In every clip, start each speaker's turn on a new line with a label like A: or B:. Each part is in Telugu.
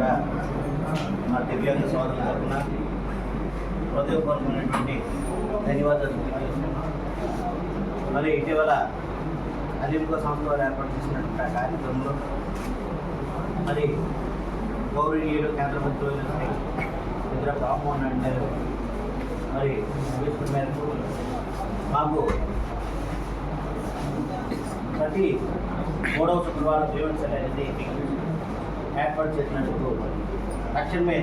A: కూడా మా దివ్యాంగ సోదరుల తరఫున హృదయపూర్వకమైనటువంటి ధన్యవాదాలు మరి ఇటీవల అలింకో సంస్థ వారు ఏర్పాటు చేసినటువంటి ఆ కార్యక్రమంలో మరి గౌరవనీయులు కేంద్ర మంత్రులు ఇంద్ర రామ్మోహన్ అంటారు మరి సూచన మేరకు మాకు ప్రతి మూడవ శుక్రవారం జీవనశైలి అనేది ఏర్పాటు చేసినందుకు తక్షణమే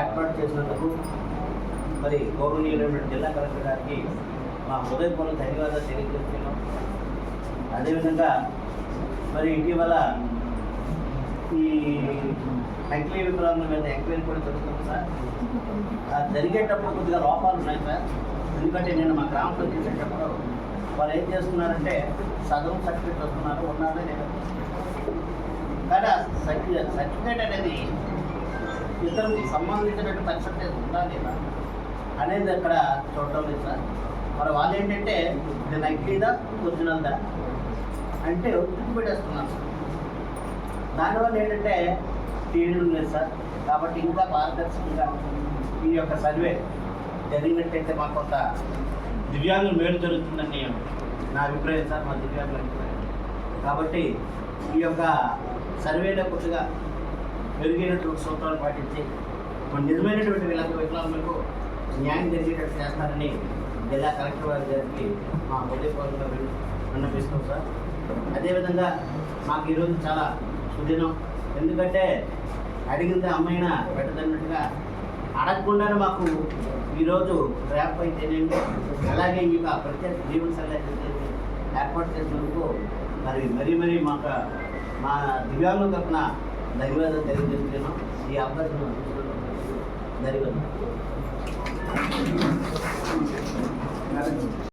A: ఏర్పాటు చేసినందుకు మరి గౌరవనీయులైనటువంటి జిల్లా కలెక్టర్ గారికి మా హృదయపూర్వక ధన్యవాదాలు తెలియజేస్తున్నాం. అదేవిధంగా మరి ఇటీవల ఈ నకిలీ వికలాంగుల మీద ఎంక్వైరీ కూడా జరుగుతుంది సార్. జరిగేటప్పుడు కొద్దిగా లోపాలు ఉన్నాయి సార్. ఎందుకంటే నేను మా గ్రామంలో చేసేటప్పుడు వాళ్ళు ఏం చేస్తున్నారంటే సగం సర్టిఫికేట్ వస్తున్నారు ఉన్నారని నేను కానీ ఆ సర్టిఫికేట్ సర్టిఫికేట్ అనేది ఇతరులకు సంబంధించినట్టు పర్సంటేజ్ ఉందా లేదా అనేది అక్కడ చూడటం లేదు సార్. మరి వాళ్ళు ఏంటంటే ఇది నకిలీదా ఒరిజినల్దా? అంటే ఒత్తిడి పెట్టేస్తున్నాను సార్. దానివల్ల ఏంటంటే తీయడం లేదు సార్. కాబట్టి ఇంకా పారదర్శకంగా ఈ యొక్క సర్వే జరిగినట్టయితే మాకు కొంత దివ్యాంగులు మేలు జరుగుతుందని నా అభిప్రాయం సార్. మా దివ్యాంగుల అభిప్రాయం. కాబట్టి ఈ యొక్క సర్వేలో కొద్దిగా మెరుగైనటువంటి సూత్రాలు పాటించి మన నిజమైనటువంటి వికలాంగ వికలాంగులకు న్యాయం జరిగేటట్టు చేస్తారని జిల్లా కలెక్టర్ వారి గారికి మా హృదయపూర్వకంగా విన్నపిస్తాం సార్. అదేవిధంగా మాకు ఈరోజు చాలా సుదినం. ఎందుకంటే అడిగితే అమ్మాయినా పెట్టదన్నట్టుగా అడగకుండానే మాకు ఈరోజు ర్యాప్ అయితేనేమి అలాగే ఈ యొక్క ప్రత్యేక జీవన సలహా ఏర్పాటు చేసినందుకు మరి మరీ మరీ మాకు మా దివ్యాంగుల తరఫున ధన్యవాదాలు తెలియజేస్తున్నాను ఈ అవకాశం ధన్యవాదాలు.